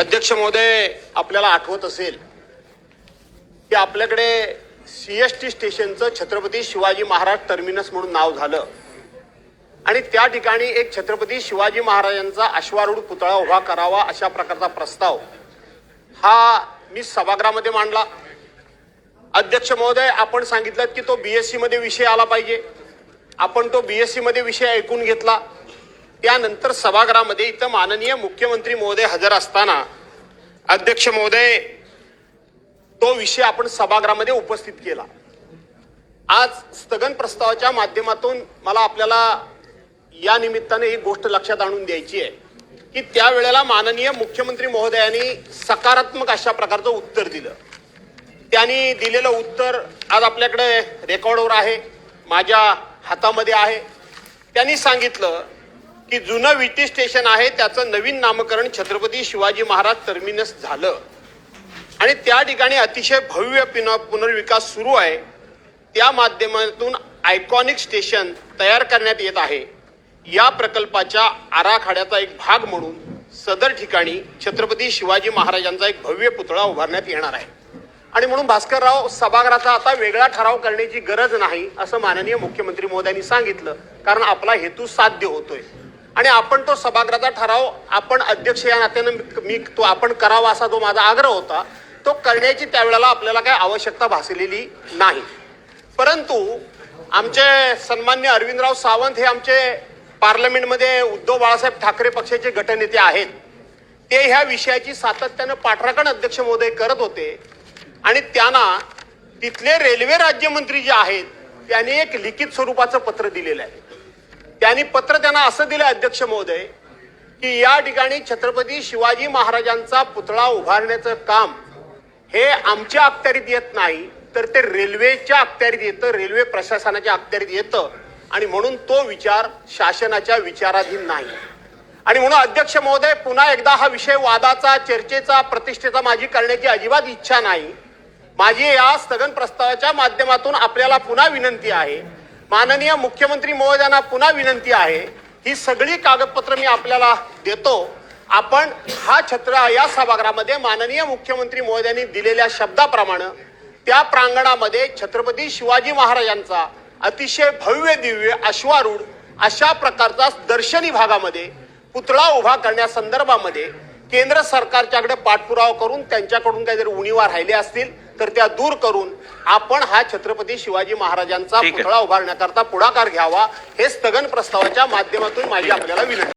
अध्यक्ष महोदय आपल्याला आठवत असेल की आपल्याकडे सी एश टी स्टेशनचं छत्रपती शिवाजी महाराज टर्मिनस म्हणून नाव झालं. आणि त्या ठिकाणी एक छत्रपती शिवाजी महाराजांचा अश्वारूढ पुतळा उभा करावा अशा प्रकारचा प्रस्ताव हा मी सभागृहामध्ये मांडला. अध्यक्ष महोदय आपण सांगितलं की तो बीएससी मध्ये विषय आला पाहिजे. आपण तो बीएससी मध्ये विषय ऐकून घेतला. त्यानंतर सभागृहामध्ये इथं माननीय मुख्यमंत्री महोदय हजर असताना अध्यक्ष महोदय तो विषय आपण सभागृहामध्ये उपस्थित केला. आज स्थगन प्रस्तावाच्या माध्यमातून मला आपल्याला या निमित्ताने एक गोष्ट लक्षात आणून द्यायची आहे की त्यावेळेला माननीय मुख्यमंत्री महोदयांनी सकारात्मक अशा प्रकारचं उत्तर दिलं. त्यांनी दिलेलं उत्तर आज आपल्याकडे रेकॉर्डवर आहे माझ्या हातामध्ये आहे. त्यांनी सांगितलं की जुनं विटी स्टेशन आहे त्याचं नवीन नामकरण छत्रपती शिवाजी महाराज टर्मिनस झालं. आणि त्या ठिकाणी अतिशय भव्य पिन- पुनर्विकास सुरू आहे. त्या माध्यमातून आयकॉनिक स्टेशन तयार करण्यात येत आहे. या प्रकल्पाच्या आराखड्याचा एक भाग म्हणून सदर ठिकाणी छत्रपती शिवाजी महाराजांचा एक भव्य पुतळा उभारण्यात येणार आहे. आणि म्हणून भास्करराव सभागृहाचा आता वेगळा ठराव करण्याची गरज नाही असं माननीय मुख्यमंत्री महोदयांनी सांगितलं. कारण आपला हेतू साध्य होतोय. आणि आपण तो सभागृहाचा ठराव आपण अध्यक्ष या नात्यानं मी- तो आपण करावा असा जो माझा आग्रह होता तो करण्याची त्यावेळेला आपल्याला काही आवश्यकता भासलेली नाही. परंतु आमचे सन्मान्य अरविंदराव सावंत हे आमचे पार्लमेंटमध्ये उद्धव बाळासाहेब ठाकरे पक्षाचे गटनेते आहेत. ते ह्या विषयाची सातत्यानं पाठराखण अध्यक्ष महोदय करत होते. आणि त्यांना तिथले रेल्वे राज्यमंत्री जे आहेत त्यांनी एक लिखित स्वरूपाचं पत्र दिलेलं आहे. त्यांनी पत्र त्यांना असं दिलं अध्यक्ष महोदय की या ठिकाणी छत्रपती शिवाजी महाराजांचा पुतळा उभारण्याचं काम हे आमच्या अखत्यारीत येत नाही तर ते रेल्वेच्या अखत्यारीत येतं रेल्वे प्रशासनाच्या अखत्यारीत येतं. आणि म्हणून तो विचार शासनाच्या विचाराधीन नाही. आणि म्हणून अध्यक्ष महोदय पुन्हा एकदा हा विषय वादाचा चर्चेचा प्रतिष्ठेचा माझी करण्याची अजिबात इच्छा नाही. माझी या स्थगन प्रस्तावाच्या माध्यमातून आपल्याला पुन्हा विनंती आहे माननीय मुख्यमंत्री महोदयांना पुन्हा विनंती आहे ही सगळी कागदपत्र मी आपल्याला देतो. आपण हा छत्र या सभागृहामध्ये माननीय मुख्यमंत्री महोदयांनी दिलेल्या शब्दाप्रमाणे त्या प्रांगणामध्ये छत्रपती शिवाजी महाराजांचा अतिशय भव्य दिव्य अश्वारूढ अशा प्रकारचा दर्शनी भागामध्ये पुतळा उभा करण्यासंदर्भामध्ये केंद्र सरकारच्याकडे पाठपुरावा करून त्यांच्याकडून काही जर उणीवा राहिले असतील तर त्या दूर करून आपण हा छत्रपती शिवाजी महाराजांचा. पुतळा उभारण्याकरता पुढाकार घ्यावा हे स्थगन प्रस्तावाच्या माध्यमातून माझी आपल्याला विनंती